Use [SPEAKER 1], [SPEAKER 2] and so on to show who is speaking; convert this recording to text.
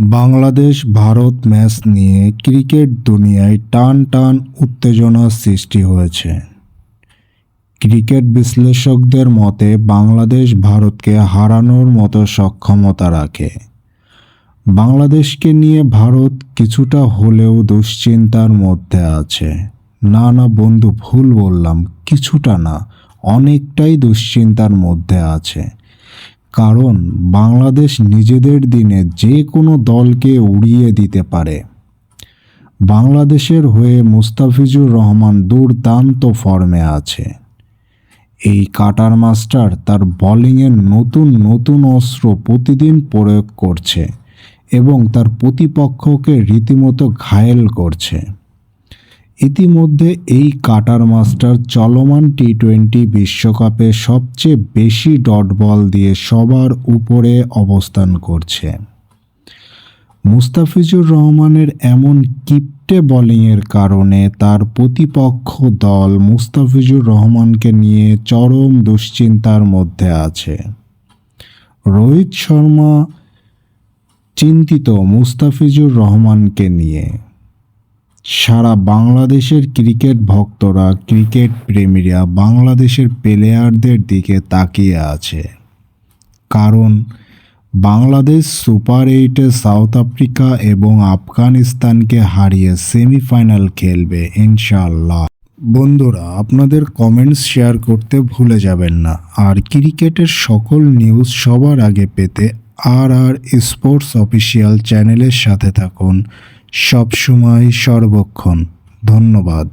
[SPEAKER 1] Bangladesh, Bharat match নিয়ে cricket দুনিয়ায় টান টান উত্তেজনার সৃষ্টি হয়েছে। ক্রিকেট বিশ্লেষকদের মতে, বাংলাদেশ ভারতকে হারানোর মতো সক্ষমতা রাখে। বাংলাদেশকে নিয়ে ভারত কিছুটা হলেও দুশ্চিন্তার মধ্যে আছে। না না, বন্ধু, ভুল বললাম, কিছুটা না, অনেকটাই দুশ্চিন্তার মধ্যে আছে। কারণ বাংলাদেশ নিজেদের দিনে যে কোনো দলকে উড়িয়ে দিতে পারে। বাংলাদেশের হয়ে মুস্তাফিজুর রহমান দুর্দান্ত ফর্মে আছে। এই কাটার মাস্টার তার বোলিংয়ের নতুন নতুন অস্ত্র প্রতিদিন প্রয়োগ করছে এবং তার প্রতিপক্ষকে রীতিমতো ঘায়েল করছে। ইতিমধ্যে এই কাটার মাস্টার চলমান টি টোয়েন্টি বিশ্বকাপে সবচেয়ে বেশি ডট বল দিয়ে সবার উপরে অবস্থান করছে। মুস্তাফিজুর রহমানের এমন কিপটে বোলিংয়ের কারণে তার প্রতিপক্ষ দল মুস্তাফিজুর রহমানকে নিয়ে চরম দুশ্চিন্তার মধ্যে আছে। রোহিত শর্মা চিন্তিত মুস্তাফিজুর রহমানকে নিয়ে। সারা বাংলাদেশের ক্রিকেট ভক্তরা, ক্রিকেট প্রেমীরা বাংলাদেশের প্লেয়ারদের দিকে তাকিয়ে আছে। কারণ বাংলাদেশ সুপার এইটে সাউথ আফ্রিকা এবং আফগানিস্তানকে হারিয়ে সেমিফাইনাল খেলবে ইনশাল্লাহ বন্ধুরা, আপনাদের কমেন্টস শেয়ার করতে ভুলে যাবেন না। আর ক্রিকেটের সকল নিউজ সবার আগে পেতে আর আর স্পোর্টস অফিসিয়াল চ্যানেলের সাথে থাকুন। সবসময় সর্বক্ষণ। ধন্যবাদ।